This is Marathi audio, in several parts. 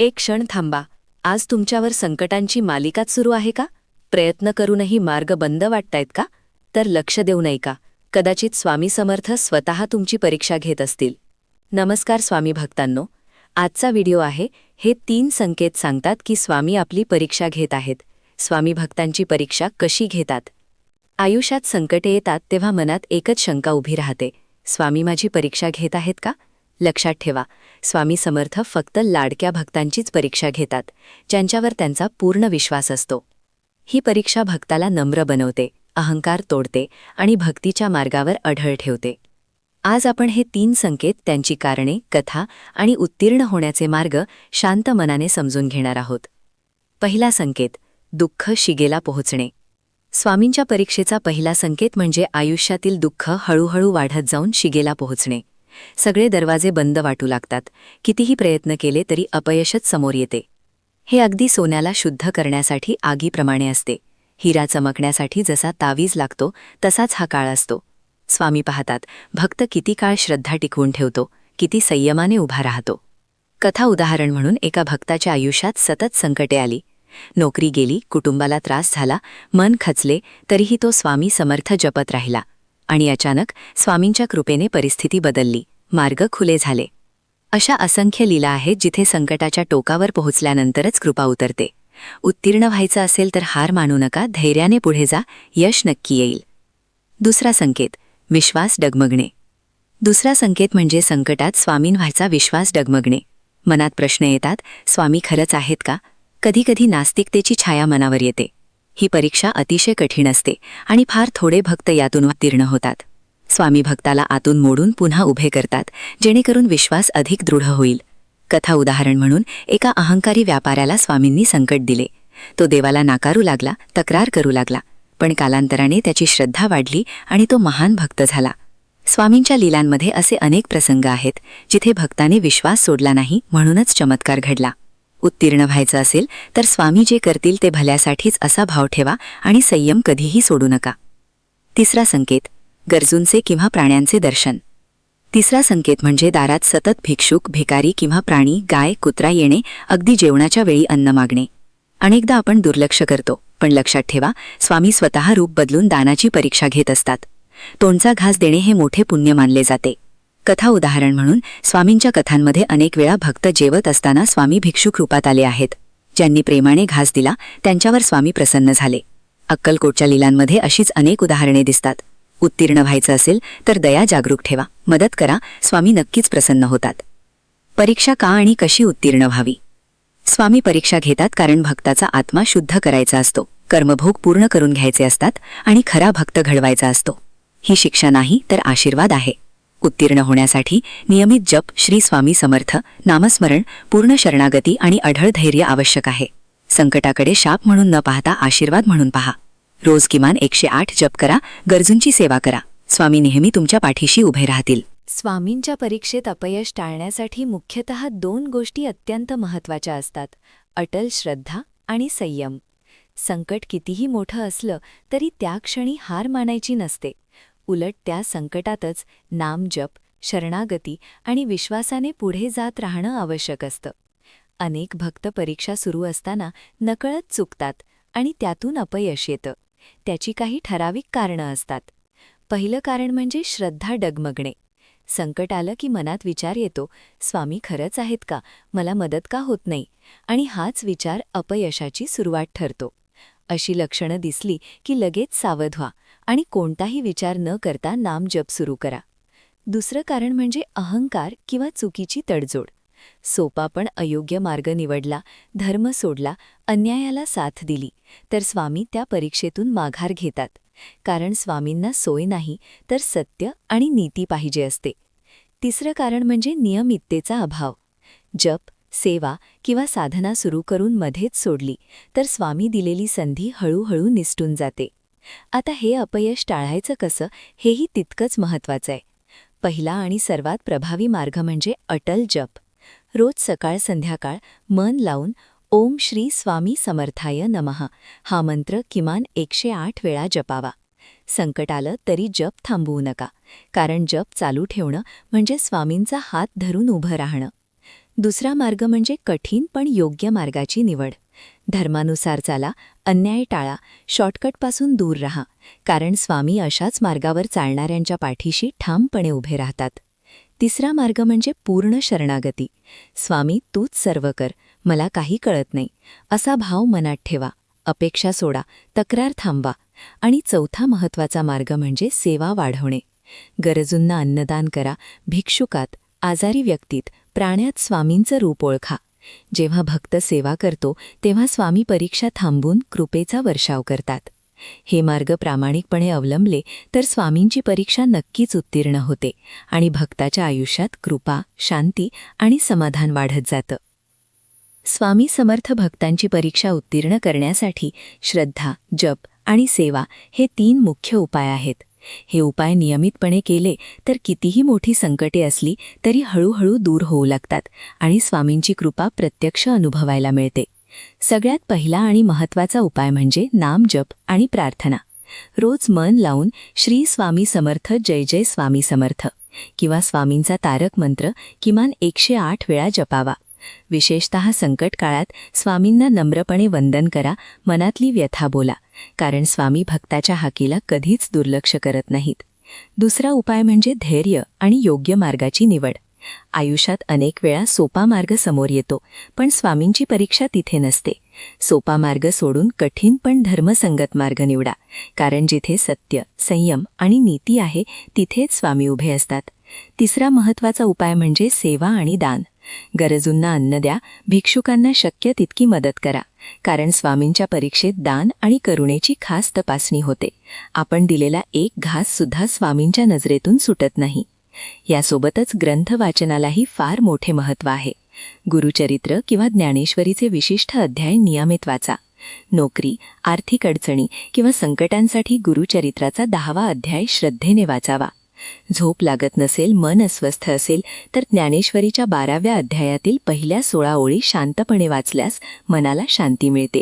एक क्षण थांबा. आज तुमच्यावर संकटांची मालिकाच सुरू आहे का? प्रयत्न करूनही मार्ग बंद वाटतायत का? तर लक्ष देऊ नये का कदाचित स्वामी समर्थ स्वतः तुमची परीक्षा घेत असतील. नमस्कार स्वामी भक्तांनो. आजचा व्हिडिओ आहे हे तीन संकेत सांगतात की स्वामी आपली परीक्षा घेत आहेत. स्वामी भक्तांची परीक्षा कशी घेतात? आयुष्यात संकटे येतात तेव्हा मनात एकच शंका उभी राहते. स्वामी माझी परीक्षा घेत आहेत का? लक्षात ठेवा. स्वामी समर्थ फक्त लाडक्या भक्तांचीच परीक्षा घेतात ज्यांच्यावर त्यांचा पूर्ण विश्वास असतो. ही परीक्षा भक्ताला नम्र बनवते अहंकार तोडते आणि भक्तीच्या मार्गावर अढळ ठेवते. आज आपण हे तीन संकेत त्यांची कारणे कथा आणि उत्तीर्ण होण्याचे मार्ग शांत मनाने समजून घेणार आहोत. पहिला संकेत दुःख शिगेला पोहोचणे. स्वामींच्या परीक्षेचा पहिला संकेत म्हणजे आयुष्यातील दुःख हळूहळू वाढत जाऊन शिगेला पोहोचणे. सगळे दरवाजे बंद वाटू लागतात. कितीही प्रयत्न केले तरी अपयशच समोर येते. हे अगदी सोन्याला शुद्ध करण्यासाठी आगीप्रमाणे असते. हिरा चमकण्यासाठी जसा तावीज लागतो तसाच हा काळ असतो. स्वामी पाहतात भक्त किती काळ श्रद्धा टिकवून ठेवतो किती संयमाने उभा राहतो. कथा उदाहरण म्हणून एका भक्ताच्या आयुष्यात सतत संकटे आली. नोकरी गेली कुटुंबाला त्रास झाला मन खचले तरीही तो स्वामी समर्थ जपत राहिला. आणि अचानक स्वामींच्या कृपेने परिस्थिती बदलली. मार्ग खुले झाले. अशा असंख्य लीला आहेत जिथे संकटाच्या टोकावर पोहोचल्यानंतरच कृपा उतरते. उत्तीर्ण व्हायचं असेल तर हार मानू नका धैर्याने पुढे जा यश नक्की येईल. दुसरा संकेत विश्वास डगमगणे. दुसरा संकेत म्हणजे संकटात स्वामीन व्हायचा विश्वास डगमगणे. मनात प्रश्न येतात स्वामी खरंच आहेत का? कधीकधी नास्तिकतेची छाया मनावर येते. ही परीक्षा अतिशय कठीण असते आणि फार थोडे भक्त यातून उत्तीर्ण होतात. स्वामी भक्ताला आतून मोडून पुन्हा उभे करतात जेणेकरून विश्वास अधिक दृढ होईल. कथा उदाहरण म्हणून एका अहंकारी व्यापाऱ्याला स्वामींनी संकट दिले. तो देवाला नाकारू लागला तक्रार करू लागला पण कालांतराने त्याची श्रद्धा वाढली आणि तो महान भक्त झाला. स्वामींच्या लीलांमध्ये असे अनेक प्रसंग आहेत जिथे भक्ताने विश्वास सोडला नाही म्हणूनच चमत्कार घडला. उत्तीर्ण व्हायचं असेल तर स्वामी जे करतील ते भल्यासाठीच असा भाव ठेवा आणि संयम कधीही सोडू नका. तिसरा संकेत गरजूंचे किंवा प्राण्यांचे दर्शन. तिसरा संकेत म्हणजे दारात सतत भिक्षुक भिकारी किंवा प्राणी गाय कुत्रा येणे अगदी जेवणाच्या वेळी अन्न मागणे. अनेकदा आपण दुर्लक्ष करतो पण लक्षात ठेवा स्वामी स्वतः रूप बदलून दानाची परीक्षा घेत असतात. तोंडचा घास देणे हे मोठे पुण्य मानले जाते. कथा उदाहरण म्हणून स्वामींच्या कथांमध्ये अनेक वेळा भक्त जेवत असताना स्वामी भिक्षुक रूपात आले आहेत. ज्यांनी प्रेमाने घास दिला त्यांच्यावर स्वामी प्रसन्न झाले. अक्कलकोटच्या लिलांमध्ये अशीच अनेक उदाहरणे दिसतात. उत्तीर्ण व्हायचं असेल तर दया जागरूक ठेवा. मदत करा. स्वामी नक्कीच प्रसन्न होतात. परीक्षा का आणि कशी उत्तीर्ण व्हावी? स्वामी परीक्षा घेतात कारण भक्ताचा आत्मा शुद्ध करायचा असतो. कर्मभोग पूर्ण करून घ्यायचे असतात आणि खरा भक्त घडवायचा असतो. ही शिक्षा नाही तर आशीर्वाद आहे. उत्तीर्ण होण्यासाठी नियमित जप श्री स्वामी समर्थ नामस्मरण पूर्ण शरणागती आणि अढळ धैर्य आवश्यक आहे. संकटाकडे शाप म्हणून न पाहता आशीर्वाद म्हणून पहा. रोज किमान एकशे आठ जप करा गरजूंची सेवा करा. स्वामी नेहमी तुमच्या पाठीशी उभे राहतील. स्वामींच्या परीक्षेत अपयश टाळण्यासाठी मुख्यतः दोन गोष्टी अत्यंत महत्त्वाच्या असतात अटल श्रद्धा आणि संयम. संकट कितीही मोठं असलं तरी त्या क्षणी हार मानायची नसते. उलट त्या संकटातच नामजप शरणागती आणि विश्वासाने पुढे जात राहणं आवश्यक असतं. अनेक भक्त परीक्षा सुरू असताना नकळत चुकतात आणि त्यातून अपयश येतं. त्याची काही ठराविक कारणं असतात. पहिलं कारण म्हणजे श्रद्धा डगमगणे. संकट आलं की मनात विचार येतो स्वामी खरंच आहेत का? मला मदत का होत नाही? आणि हाच विचार अपयशाची सुरुवात ठरतो. अशी लक्षणं दिसली की लगेच सावध व्हा आणि कोणताही विचार न करता नामजप सुरू करा. दुसरं कारण म्हणजे अहंकार किंवा चुकीची तडजोड. सोपा पण अयोग्य मार्ग निवडला धर्म सोडला अन्यायाला साथ दिली तर स्वामी त्या परीक्षेतून माघार घेतात. कारण स्वामींना सोय नाही तर सत्य आणि नीती पाहिजे असते. तिसरं कारण म्हणजे नियमिततेचा अभाव. जप सेवा किंवा साधना सुरू करून मध्येच सोडली तर स्वामी दिलेली संधी हळूहळू निसटून जाते. आता हे अपयश टाळायचं कसं हेही तितकंच महत्वाचं आहे. पहिला आणि सर्वात प्रभावी मार्ग म्हणजे अटल जप. रोज सकाळ संध्याकाळ मन लावून ओम श्री स्वामी समर्थाय नमः हा मंत्र किमान एकशे आठ वेळा जपावा. संकट आलं तरी जप थांबवू नका कारण जप चालू ठेवणं म्हणजे स्वामींचा हात धरून उभं राहणं. दुसरा मार्ग म्हणजे कठीण पण योग्य मार्गाची निवड. धर्मानुसार चाला अन्याय टाळा शॉर्टकटपासून दूर रहा कारण स्वामी अशाच मार्गावर चालणाऱ्यांच्या पाठीशी ठामपणे उभे राहतात. तिसरा मार्ग म्हणजे पूर्ण शरणागती. स्वामी तूच सर्व कर मला काही कळत नाही. असा भाव मनात ठेवा. अपेक्षा सोडा. तक्रार थांबवा. आणि चौथा महत्त्वाचा मार्ग म्हणजे सेवा वाढवणे. गरजूंना अन्नदान करा. भिक्षुकात आजारी व्यक्तीत प्राण्यात स्वामींचं रूप ओळखा. जेव्हा भक्त सेवा करतो तेव्हा स्वामी परीक्षा थांबून कृपेचा वर्षाव करतात. हे मार्ग प्रामाणिकपणे अवलंबले तर स्वामींची परीक्षा नक्कीच उत्तीर्ण होते आणि भक्ताच्या आयुष्यात कृपा शांती आणि समाधान वाढत जातं. स्वामी समर्थ भक्तांची परीक्षा उत्तीर्ण करण्यासाठी श्रद्धा जप आणि सेवा हे तीन मुख्य उपाय आहेत. हे उपाय नियमितपणे केले तर कितीही मोठी संकटे असली तरी हळूहळू दूर होऊ लागतात आणि स्वामींची कृपा प्रत्यक्ष अनुभवायला मिळते. सगळ्यात पहिला आणि महत्त्वाचा उपाय म्हणजे नाम जप आणि प्रार्थना. रोज मन लावून श्री स्वामी समर्थ जय जय स्वामी समर्थ किंवा स्वामींचा तारक मंत्र किमान एकशे आठ वेळा जपावा. विशेषत संकट काळात स्वामींना नम्रपणे वंदन करा मनातली व्यथा बोला. कारण स्वामी भक्ताच्या हाकीला कधीच दुर्लक्ष करत नाहीत. दुसरा उपाय म्हणजे धैर्य आणि योग्य मार्गाची निवड. आयुष्यात अनेक वेळा सोपा मार्ग समोर येतो पण स्वामींची परीक्षा तिथे नसते. सोपा मार्ग सोडून कठीण पण धर्मसंगत मार्ग निवडा कारण जिथे सत्य संयम आणि नीती आहे तिथेच स्वामी उभे असतात. तिसरा महत्त्वाचा उपाय म्हणजे सेवा आणि दान. गरजूंना अन्न द्या भिक्षुकांना शक्य तितकी मदत करा. कारण स्वामींच्या परीक्षेत दान आणि करुणेची खास तपासणी होते. आपण दिलेला एक घास सुद्धा स्वामींच्या नजरेतून सुटत नाही. यासोबतच ग्रंथ वाचनालाही फार मोठे महत्त्व आहे. गुरुचरित्र किंवा ज्ञानेश्वरीचे विशिष्ट अध्याय नियमित वाचा. नोकरी आर्थिक अडचणी किंवा संकटांसाठी गुरुचरित्राचा दहावा अध्याय श्रद्धेने वाचावा. झोप लागत नसेल मन अस्वस्थ असेल तर ज्ञानेश्वरीच्या बाराव्या अध्यायातील पहिल्या सोळा ओळी शांतपणे वाचल्यास मनाला शांती मिळते.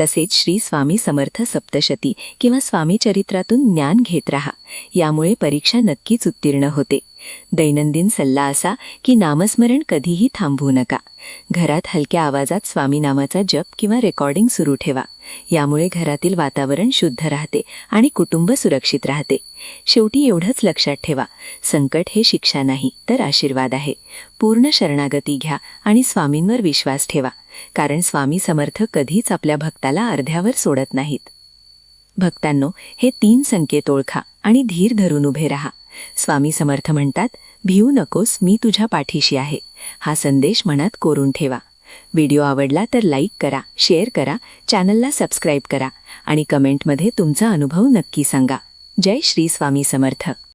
तसेच श्री स्वामी समर्थ सप्तशती किंवा स्वामी चरित्रातून ज्ञान घेत राहा. यामुळे परीक्षा नक्कीच उत्तीर्ण होते. दैनंदिन सल्ला असा की नामस्मरण कधीही थांबवू नका. घरात हलक्या आवाजात स्वामी नामाचा जप किंवा रेकॉर्डिंग सुरू ठेवा. यामुळे घरातील वातावरण शुद्ध राहते आणि कुटुंब सुरक्षित राहते. शेवटी एवढंच लक्षात ठेवा संकट हे शिक्षा नाही तर आशीर्वाद आहे. पूर्ण शरणागती घ्या आणि स्वामींवर विश्वास ठेवा कारण स्वामी समर्थ कधीच आपल्या भक्ताला अर्ध्यावर सोडत नाहीत. भक्तांनो हे तीन संकेत ओळखा आणि धीर धरून उभे राहा. स्वामी समर्थ म्हणतात भिऊ नकोस मी तुझ्या पाठीशी आहे. हा संदेश मनात कोरून ठेवा. व्हिडिओ आवडला तर लाईक करा शेअर करा चॅनलला सबस्क्राईब करा आणि कमेंटमध्ये तुमचा अनुभव नक्की सांगा. जय श्री स्वामी समर्थ.